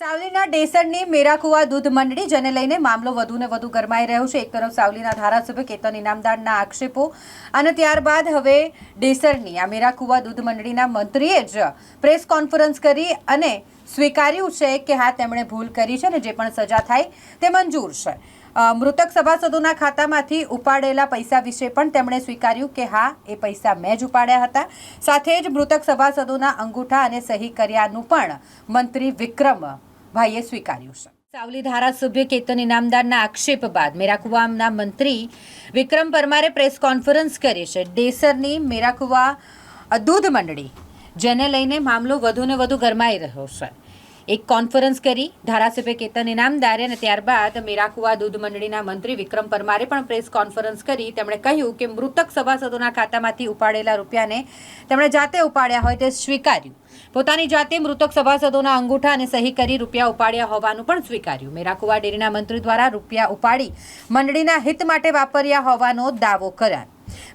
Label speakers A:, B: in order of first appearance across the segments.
A: સાવલીના ડેસરની મેરાકુવા દૂધ મંડળી, જેને લઈને મામલો વધુને વધુ ગરમાઈ રહ્યો છે, એક તરફ સાવલીના ધારાસભ્ય કેતન ઇનામદારના આક્ષેપો અને ત્યારબાદ હવે ડેસરની આ મેરાકુવા દૂધ મંડળીના મંત્રીએ જ પ્રેસ કોન્ફરન્સ કરી અને સ્વીકાર્યું છે કે હા, તેમણે ભૂલ કરી છે અને જે પણ સજા થાય તે મંજૂર છે. મૃતક સભાસદોના ખાતામાંથી ઉપાડેલા પૈસા વિશે પણ તેમણે સ્વીકાર્યું કે હા, એ પૈસા મેં જ ઉપાડ્યા હતા. સાથે જ મૃતક સભાસદોના અંગૂઠા અને સહી કર્યાનું પણ મંત્રી વિક્રમ ભાઈએ સ્વીકાર્યું છે. સાવલી ધારાસભ્ય કેતન ઇનામદારના આક્ષેપ બાદ મેરાકુવાના મંત્રી વિક્રમ પરમારે પ્રેસ કોન્ફરન્સ કરી છે. ડેસરની મેરાકુવા દૂધ મંડળી, જેને લઈને મામલો વધુને વધુ ગરમાઈ રહ્યો છે. એક કોન્ફરન્સ કરી. ધારાસભ્ય કેતન ઇનામદારે અને ત્યારબાદ મેરાકુવા દૂધ મંડળીના મંત્રી વિક્રમ પરમારે પણ પ્રેસ કોન્ફરન્સ કરી. તેમણે કહ્યું કે મૃતક સભાસદોના ખાતામાંથી ઉપાડેલા રૂપિયાને તેમણે જાતે ઉપાડ્યા હોય તે સ્વીકાર્યું. પોતાની જાતે મૃતક સભાસદોના અંગૂઠા અને સહી કરી રૂપિયા ઉપાડ્યા હોવાનું પણ સ્વીકાર્યું. મેરાકુવા ડેરીના મંત્રી દ્વારા રૂપિયા ઉપાડી મંડળીના હિત માટે વાપર્યા હોવાનો દાવો કર્યા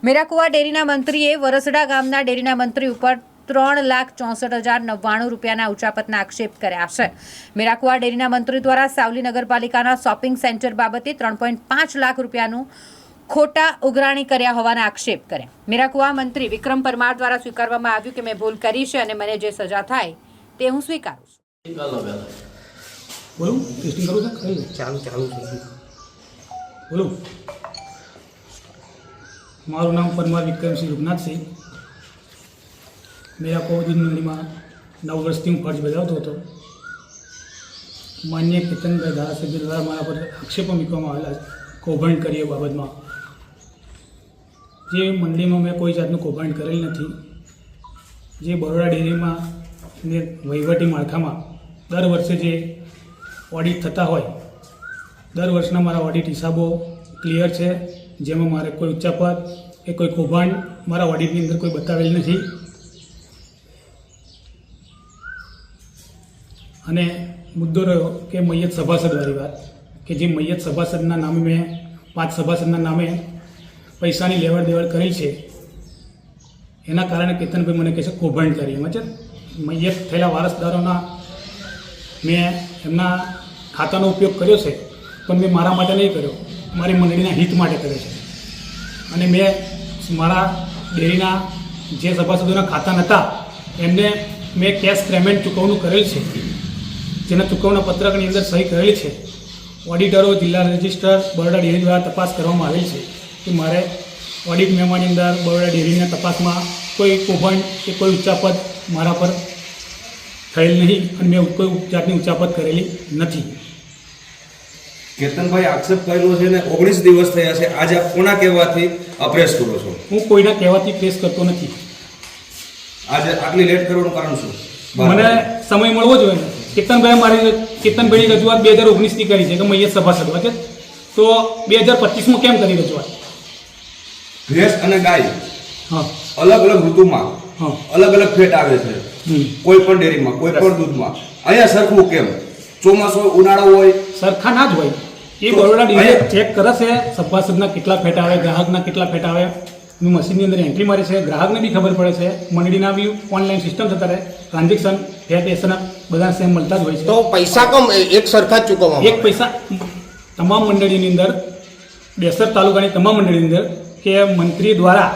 A: મેરાકુવા ડેરીના મંત્રીએ વરસડા ગામના ડેરીના મંત્રી ઉપર ત્રણ લાખ ચોસઠ હજાર નવ્વાણું રૂપિયાના ઉચાપતના આક્ષેપ કર્યા છે. મેરાકુવા ડેરીના મંત્રી દ્વારા સાવલી નગરપાલિકાના શોપિંગ સેન્ટર બાબતે ત્રણ પોઈન્ટ પાંચ લાખ રૂપિયાનું ખોટા ઉઘરાણી કર્યા હોવાના આક્ષેપ કર્યા. મેરાકુવા મંત્રી વિક્રમ પરમાર દ્વારા સ્વીકારવામાં આવ્યું કે મેં ભૂલ કરી છે અને મને જે સજા થાય તે હું સ્વીકારું છું.
B: ચાલો
C: ટેસ્ટિંગ કરું છે?
B: ચાલુ ચાલુ થઈ ગયું.
C: મારું નામ પરમાર વિક્રમસિંહ રૂપનાથસિંહ. મેરા કોવિડ મંડળીમાં નવ વર્ષથી હું ફરજ બજાવતો હતો. માન્ય કેતનભાઈ ધારાસભ્ય દ્વારા મારા પર આક્ષેપો મૂકવામાં આવેલા કૌભાંડ કરી એ બાબતમાં. જે મંડળીમાં મેં કોઈ જાતનું કૌભાંડ કરેલ નથી. જે બરોડા ડેરીમાં ને વહીવટી માળખામાં દર વર્ષે જે ઓડિટ થતા હોય, દર વર્ષના મારા ઓડિટ હિસાબો ક્લિયર છે. જેમાં મારે કોઈ ઉચ્ચાપત કે કોઈ કૌભાંડ મારા ઓડિટની અંદર કોઈ બતાવેલ નથી. અને મુદ્દો રહ્યો કે મૈયત સભાસદવાળી વાત, કે જે મૈયત સભાસદના નામે મેં, પાંચ સભાસદના નામે પૈસાની લેવડ દેવડ કરી છે, એના કારણે કેતનભાઈ મને કહે છે, કૌભાંડ કરી. એમાં છે મૈયત થયેલા વારસદારોના મેં એમના ખાતાનો ઉપયોગ કર્યો છે, પણ મેં મારા માટે નહીં કર્યો. મારી મંડળીના હિત માટે કર્યો છે. અને મેં મારા ડેરીના જે સભાસદોના ખાતા નહોતા એમને મેં કેશ પેમેન્ટ ચૂકવણું કરેલ છે. જેના ચૂકવણા પત્રકની અંદર સહી કરેલી છે. ઓડિટરો જિલ્લા રજિસ્ટર બરોડા ડેરી દ્વારા તપાસ કરવામાં આવેલ છે કે મારે ઓડિટ મેમાની અંદર બરોડા ડેરીના તપાસમાં કોઈ કૌભાંડ કે કોઈ ઉચ્ચાપદ મારા પર થયેલ નહીં અને મેં કોઈ જાતની ઉચ્ચાપદ કરેલી નથી.
D: કેતનભાઈ આક્ષેપ કરેલો છે ને ઓગણીસ દિવસ થયા છે. આજે આપ કોના કહેવાથી અપ્રેસ કરો છો?
C: હું કોઈના કહેવાથી પ્રેસ કરતો નથી.
D: આજે આટલી લેટ કરવાનું કારણ શું?
C: મને સમય મળવો જોઈએ. ને કેતનભાઈ મારી કેતનભાઈની રજૂઆત બે હજાર ઓગણીસની કરી છે કે મૈયત સભાસદ વચ્ચે તો બે હજાર પચીસમાં કેમ કરી રજૂઆત?
D: ભેંસ અને ગાય.
C: હા.
D: અલગ અલગ ઋતુમાં.
C: હા.
D: અલગ અલગ ફેટ આવે છે. કોઈ પણ ડેરીમાં કોઈ પણ દૂધમાં. અહીંયા સરખું કેમ? ચોમાસું હોય ઉનાળો હોય.
C: સરખા ના જ હોય. એ બરોડા ચેક કરે છે સભાસદના કેટલા ફેટ આવે ગ્રાહકના કેટલા ફેટ આવે. મશીનની અંદર એન્ટ્રી મારી છે. ગ્રાહકને બી ખબર પડે છે. મંડળીના બી ઓનલાઈન સિસ્ટમ થતા રહે. ટ્રાન્ઝેક્શન ફેટ એસન બધા સેમ મળતા જ હોય છે.
B: તો પૈસા કમ એક સરખા જ ચૂકવવામાં
C: એક પૈસા તમામ મંડળીની અંદર બેસર તાલુકાની તમામ મંડળીની અંદર કે મંત્રી દ્વારા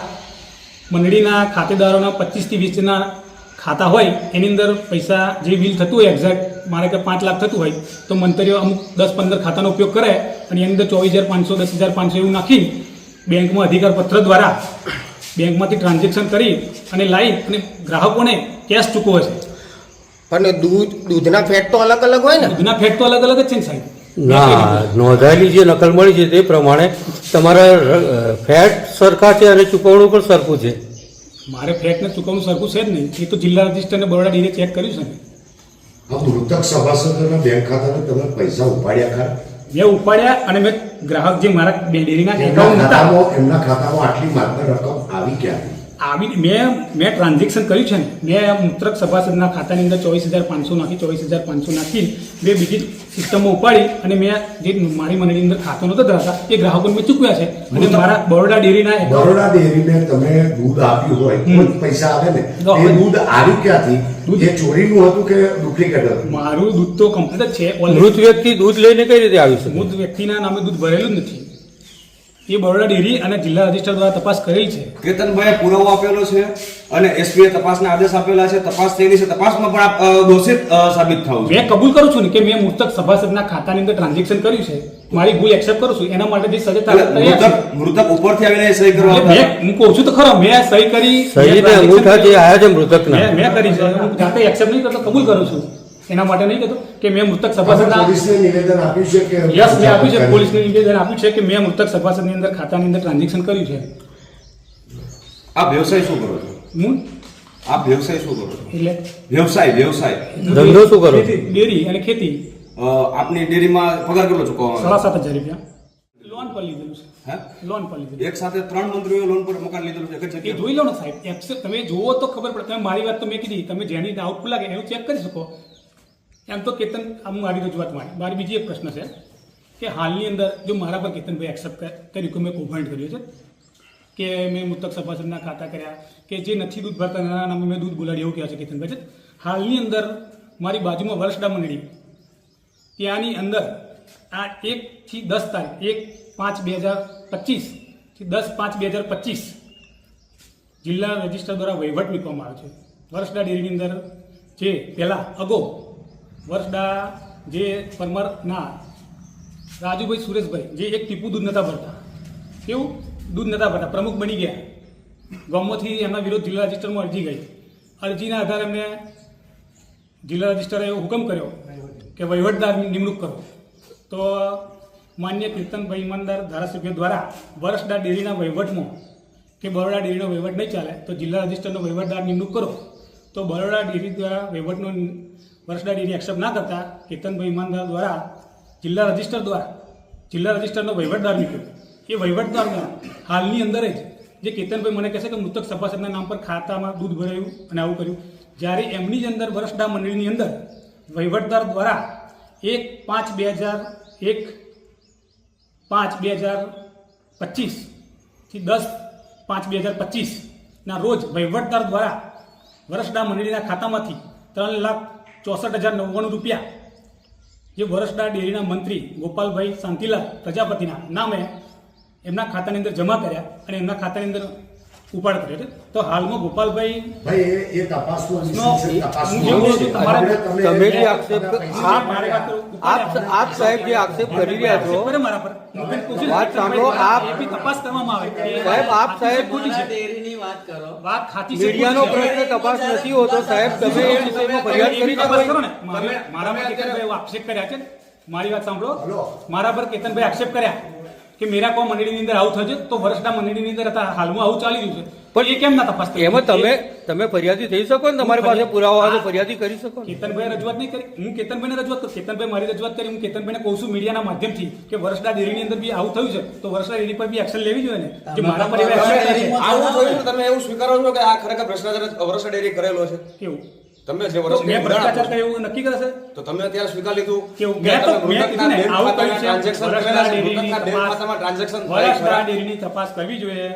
C: મંડળીના ખાતેદારોના પચીસથી વીસના ખાતા હોય એની અંદર પૈસા જે બિલ થતું હોય એક્ઝેક્ટ મારે કે પાંચ લાખ થતું હોય તો મંત્રીઓ અમુક દસ પંદર ખાતાનો ઉપયોગ કરે અને એની અંદર ચોવીસ હજાર પાંચસો દસ હજાર પાંચસો એવું નાખી બેંકમાં અધિકાર પત્ર દ્વારા બેંકમાંથી ટ્રાન્ઝેક્શન કરી અને લાવી અને ગ્રાહકોને કેશ ચૂકવે છે.
B: પણ દૂધ દૂધના ફેટ તો અલગ અલગ હોય ને?
C: દૂધના ફેટ તો અલગ અલગ જ છે ને સાહેબ.
E: ના નોંધાયેલી જે નકલ મળી છે તે પ્રમાણે તમારા ફેટ સરખા છે અને ચૂકવણું પણ સરખું છે.
C: મારે ફેટને ચૂકવણું સરખું છે જ નહીં. એ તો જિલ્લા રજિસ્ટરને બરોડા ડીને ચેક કર્યું છે ને.
F: મૃતક સભાસદોના બેંક ખાતામાં તમે પૈસા ઉપાડ્યા ખરા?
C: મેં ઉપાડ્યા અને મેં ગ્રાહક જે મારા ડેરીના
F: એમના
C: એકાઉન્ટ હતા.
F: એમના ખાતામાં આટલી માત્ર રકમ આવી ક્યાંથી?
C: આવી મેં મેં ટ્રાન્ઝેક્શન કર્યું છે ને મેં મૂત્રક સભાસદના ખાતાની અંદર ચોવીસ હજાર પાંચસો નાખી ચોવીસ હજાર પાંચસો નાખી મેં બીજી સિસ્ટમમાં ઉપાડી અને મેં જે મારી મંડળીની અંદર ખાતો નતો ધરાતા એ ગ્રાહકોને મેં ચૂકવ્યા છે. અને મારા બરોડા ડેરીના
F: બરોડા ડેરીને તમે દૂધ આપ્યું હોય પૈસા આવે ને એ દૂધ આવ્યું ક્યાંથી?
C: દૂધ-
F: એ ચોરીનું હતું કે ડુપ્લિકેટ હતું?
C: મારું દૂધ તો કમ્પ્લીટ જ છે.
E: મૃત વ્યક્તિ દૂધ લઈને કઈ રીતે આવ્યું છે
C: મૃત વ્યક્તિના નામે દૂધ ભરેલું જ નથી. એ બરોડા ડેરી અને જિલ્લા રજિસ્ટર દ્વારા તપાસ કરેલ છે.
D: કેતનભાઈએ પુરાવો આપેલો છે અને એસપીએ તપાસના આદેશ આપેલા છે. તપાસ થયેલી છે. તપાસમાં પણ આપ દોષિત સાબિત થાવ
C: મેં કબૂલ કરું છું ને કે મેં મૃતક સભાસદના ખાતાની અંદર ટ્રાન્ઝેક્શન કર્યું છે. મારી ભૂલ એક્સેપ્ટ કરું છું. એના માટે જે સજા
D: મૃતક
C: છું.
D: મૃતક ઉપરથી આવીને સહી કરવા
C: હું કહું છું તો ખરો મેં સહી કરી
E: સહી
C: મેં
E: ને અંગૂઠા જે આયા છે મૃતકના.
C: મેં મેં કરી છે. હું જાતે એક્સેપ્ટ નહીં કરતો કબૂલ કરું છું. એના માટે નહીં કહેતો કે મેં મૃતક સભાસદના
F: પોલીસને નિવેદન આપ્યું છે કે
C: યસ મેં આપ્યું છે પોલીસને નિવેદન આપ્યું છે કે મેં મૃતક સભાસદની અંદર ખાતાની અંદર ટ્રાન્ઝેક્શન કર્યું છે.
D: આ વ્યવસાય શું કરો છો?
C: હું?
D: આપ વ્યવસાય શું કરો છો?
C: એટલે?
D: વ્યવસાય વ્યવસાય.
E: ધંધો શું કરો
C: ખેતી, ડેરી અને ખેતી.
D: આપની ડેરીમાં પગાર કેટલો ચૂકવવાનો
C: સાડા સાત હજાર રૂપિયા. લોન પર લીધેલું છે.
D: હે?
C: લોન પર લીધેલું
D: એક સાથે ત્રણ મંત્રીઓ લોન પર મકાન લીધેલું છે. જગ્યાએ?
C: જોઈ લો ને સાહેબ તમે જુઓ તો ખબર પડે. તમે મારી વાત તો મેં કીધી. તમે જેની ડાઉટફુલ લાગે એવું ચેક કરી શકો. એમ તો કેતન આમ મારી રજૂઆત મારી. મારી બીજી એક પ્રશ્ન છે કે હાલની અંદર જો મારા પર કેતનભાઈ એક્સેપ્ટ કર્યું કે મેં કૌભાંડ કર્યું છે? કે મેં મૃતક સભાસદના ખાતા કર્યા? કે જે નથી દૂધ ભરતા એના નામે મેં દૂધ બોલાડી એવું કહે છે કેતનભાઈ છે? હાલની અંદર મારી બાજુમાં વર્ષડા મંડળી. ત્યાંની અંદર આ એકથી દસ તારીખ, એક પાંચ બે હજાર પચીસથી દસ પાંચ બે હજાર પચીસ જિલ્લા રજિસ્ટર દ્વારા વહીવટ મૂકવામાં આવ્યો છે. વર્ષડા ડેરીની અંદર જે પહેલાં અગો વર્ષડા જે પરમારના રાજુભાઈ સુરેશભાઈ, જે એક ટીપુ દૂધ નતા ભરતા. કેવું? દૂધ નતા ભરતા, પ્રમુખ બની ગયા. ગામમાંથી એમના વિરોધ જિલ્લા રજિસ્ટરમાં અરજી ગઈ. અરજીના આધારે એમને જિલ્લા રજિસ્ટરે એવો હુકમ કર્યો કે વહીવટદારની નિમણૂક કરો. તો માન્ય કીર્તનભાઈ ઈમાનદાર ધારાસભ્ય દ્વારા વર્ષડા ડેરીના વહીવટમાં કે બરોડા ડેરીનો વહીવટ નહીં ચાલે, તો જિલ્લા રજિસ્ટરનો વહીવટદાર નિમણૂક કરો. તો બરોડા ડેરી દ્વારા વહીવટનો વર્ષડા ડેરી એક્સેપ્ટ ના કરતા કેતનભાઈ ઈમાનદાર દ્વારા જિલ્લા રજિસ્ટર દ્વારા, જિલ્લા રજિસ્ટરનો વહીવટદાર નીકળ્યો. એ વહીવટદારમાં હાલની અંદર જ જે કેતનભાઈ મને કહેશે કે મૃતક સભાસદના નામ પર ખાતામાં દૂધ ભરાયું અને આવું કર્યું. જ્યારે એમની જ અંદર વર્ષડા મંડળીની અંદર વહીવટદાર દ્વારા એક પાંચ બે હજાર એક, પાંચ બે હજાર પચીસથી દસ પાંચ બે હજાર પચીસના રોજ વહીવટદાર દ્વારા વર્ષડા મંડળીના ખાતામાંથી ત્રણ લાખ ચોસઠ હજાર નવ્વાણું રૂપિયા. જે વરસડા ડેરીના મંત્રી ગોપાલભાઈ શાંતિલાલ પ્રજાપતિના નામે એમના ખાતાની અંદર જમા કર્યા અને એમના ખાતાની અંદર ઉપાડ કર્યો છે. તો હાલમાં ગોપાલભાઈ
F: ભાઈ એ એ તપાસનો વિષય
C: નો,
F: છે
C: એ-
F: તપાસનો
C: હું એવું
F: વિષય.
C: છું, તમારા-
F: આપણે
E: તમે જે આક્ષેપ
C: હા, મારી વાત તો
E: આપ આપ સાહેબ જે આક્ષેપ કરી રહ્યા છો
C: મારા પર. હું પણ પૂછું છું
E: વાત સાંભળો, આપ-
C: તપાસ કરવામાં આવે
E: સાહેબ, આપ સાહેબ-
G: ડેરીની વાત કરો.
C: વાત ખાતી
E: મીડિયાનો પ્રશ્ન તપાસ નથી હોતો સાહેબ તમે એ વિષયમાં ફરિયાદ કરી શકો
C: કરો ને. મારી- મારા પર કેતનભાઈ આક્ષેપ કર્યા છે. મારી વાત સાંભળો. મારા પર કેતનભાઈ આક્ષેપ કર્યા. કે મેરા કો મંડળીની અંદર આવું થશે તો વર્ષના મંડળીની અંદર હતા હાલમાં આવું ચાલી રહ્યું છે. પણ એ કેમ ના તપાસ
E: એમાં તમે તમે ફરિયાદી થઈ શકો ને તમારી પાસે પુરાવા હોય તો ફરિયાદી કરી શકો
C: કેતનભાઈ રજૂઆત નહીં કરી? હું કેતનભાઈને રજૂઆત કરું? કેતનભાઈ મારી રજૂઆત કરી હું કેતનભાઈને કહું છું મીડિયાના માધ્યમથી કે વર્ષના ડેરીની અંદર બી આવું થયું છે તો વર્ષના ડેરી પર બી એક્શન લેવી જોઈએ ને? કે મારા પર.
G: આવું થયું?
H: તમે એવું સ્વીકારો છો કે આ ખરેખર ભ્રષ્ટાચાર વર્ષના ડેરી કરેલો છે?
C: કેવું?
H: તમે જે વર્ષ
C: મેં ભ્રષ્ટાચાર કર્યો એવું નક્કી કરે છે?
H: તો તમે અત્યારે સ્વીકાર લીધું કે
C: મેં તો- મેં કીધું ને, આવું
H: બેંક
C: છે.
H: છે,
C: ડેરીની તપાસ-
H: ખાતામાં transaction થાય
C: વર્ષના
H: ખરા.
C: ડેરીની તપાસ કરવી જોઈએ.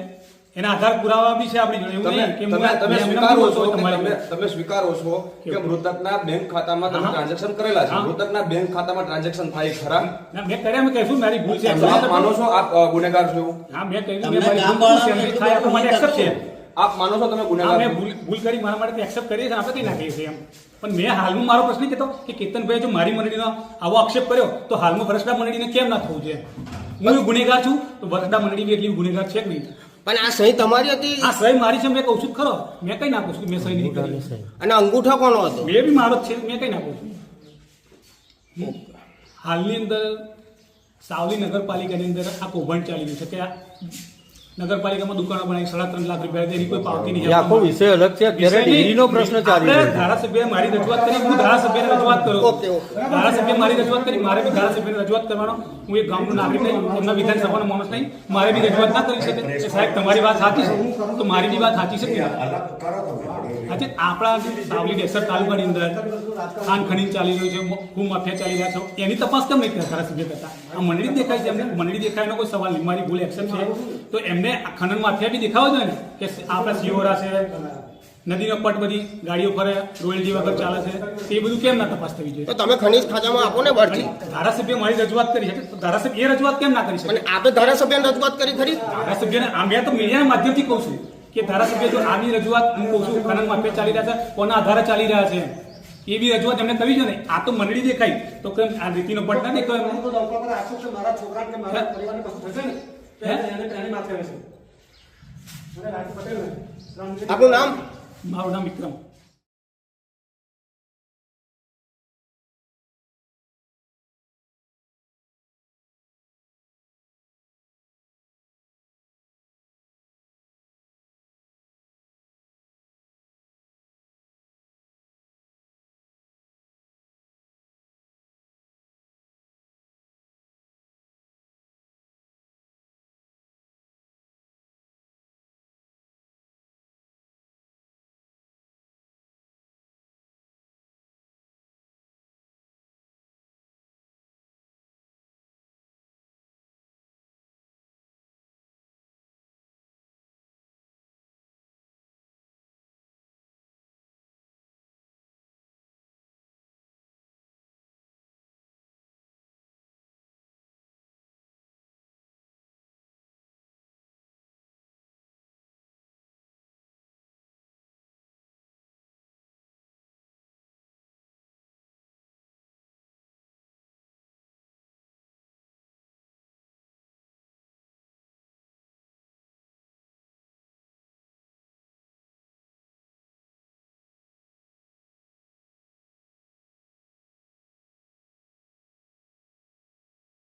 C: એના આધાર પુરાવા બી છે આપણી જોડે એવું નહીં કે
H: તમે તમે સ્વીકારો છો તમે તમે સ્વીકારો છો કે મૃતકના બેંક ખાતામાં તમે ટ્રાન્ઝેક્શન કરેલા છે. મૃતકના બેંક ખાતામાં ટ્રાન્ઝેક્શન થાય ખરા?
C: ના, મેં કર્યા મેં કહીશું મારી ભૂલ છે.
H: આપ માનો છો આપ ગુનેગાર છો એવું?
C: હા મેં કહ્યું મેં મારી ભૂલ છે, થાય આપણા માટે એક્સેપ્ટ છે.
H: આપ માનો છો તમે ગુનેગાર
C: મેં ભૂલ ભૂલ કરી મારા માટે એક્સેપ્ટ કરીએ છીએ આપણે કઈ નાખીએ છીએ એમ. પણ મેં હાલમાં મારો પ્રશ્ન કહેતો કે કેતનભાઈ જો મારી મંડળીનો આવો આક્ષેપ કર્યો તો હાલમાં વરસડા મંડળીને કેમ ના થવું જોઈએ? હું ગુનેગાર છું તો વરસડા મંડળી બી એટલી ગુનેગાર છે કે નહીં?
B: પણ આ સહી તમારી હતી?
C: આ સહી મારી છે મેં કહું છું ખરો. મેં કઈ નાખું છું કે મેં સહી નહીં કરી.
B: અને અંગૂઠો કોનો હતો?
C: મેં બી મારો છે મેં કઈ નાખું છું. હાલની અંદર સાવલી નગરપાલિકાની અંદર આ કૌભાંડ ચાલી રહ્યું છે કે આ નગરપાલિકામાં દુકાનો બનાવી સાડા ત્રણ લાખ રૂપિયા એની કોઈ પાવતી નહીં.
E: આખો વિષય અલગ છે. અત્યારે ડિગ્રીનો પ્રશ્ન ચાલી રહ્યો
C: ધારાસભ્ય મારી રજૂઆત કરી હું ધારાસભ્યને રજૂઆત કરું. ધારાસભ્ય મારી રજૂઆત કરી મારે બી ધારાસભ્યને રજૂઆત કરવાનો. હું એક ગામનો નાગરિક નહીં એમના વિધાનસભાનો માણસ નહીં. મારે બી રજૂઆત ના કરી શકે. સાહેબ તમારી વાત સાચી છે. તો મારી બી વાત સાચી છે આજે આપણા સાવલી ડેસર તાલુકાની અંદર ખાન ખનીજ ચાલી રહ્યું છે હું માફિયા ચાલી રહ્યા છો. એની તપાસ કેમ નહીં ધારાસભ્ય કરતા? આ મંડળી દેખાય છે એમને? મંડળી દેખાય નો કોઈ સવાલ નહીં મારી ભૂલ એક્શન છે? તો એમને આ ખનન માફિયા બી દેખાવો જોઈએ ને? કે આપણા સિયોરા છે નદીનો પટ બધી ગાડીઓ ફરે રોયલ્ટી વગર ચાલે છે. તો એ બધું કેમ ના તપાસ થવી જોઈએ?
B: તો તમે ખનીજ ખાતામાં આપો ને બળથી
C: ધારાસભ્ય મારી રજૂઆત કરી છે. ધારાસભ્ય એ રજૂઆત કેમ ના કરી શકે?
B: આપણે આપે ધારાસભ્યને રજૂઆત કરી ખરી?
C: ધારાસભ્યને આ મેં તો મીડિયાના માધ્યમથી કહું છું કે ધારાસભ્ય જો આની રજૂઆત હું કહું છું ખનન માફિયા ચાલી રહ્યા છે કોના આધારે ચાલી રહ્યા છે. એ બી રજૂઆત એમને કરવી છે ને. આ તો મંડળી દેખાય. તો કેમ આ રીતિનો પટ ના દેખાય. એમને? હે?
B: આપનું નામ?
C: મારું નામ વિક્રમ.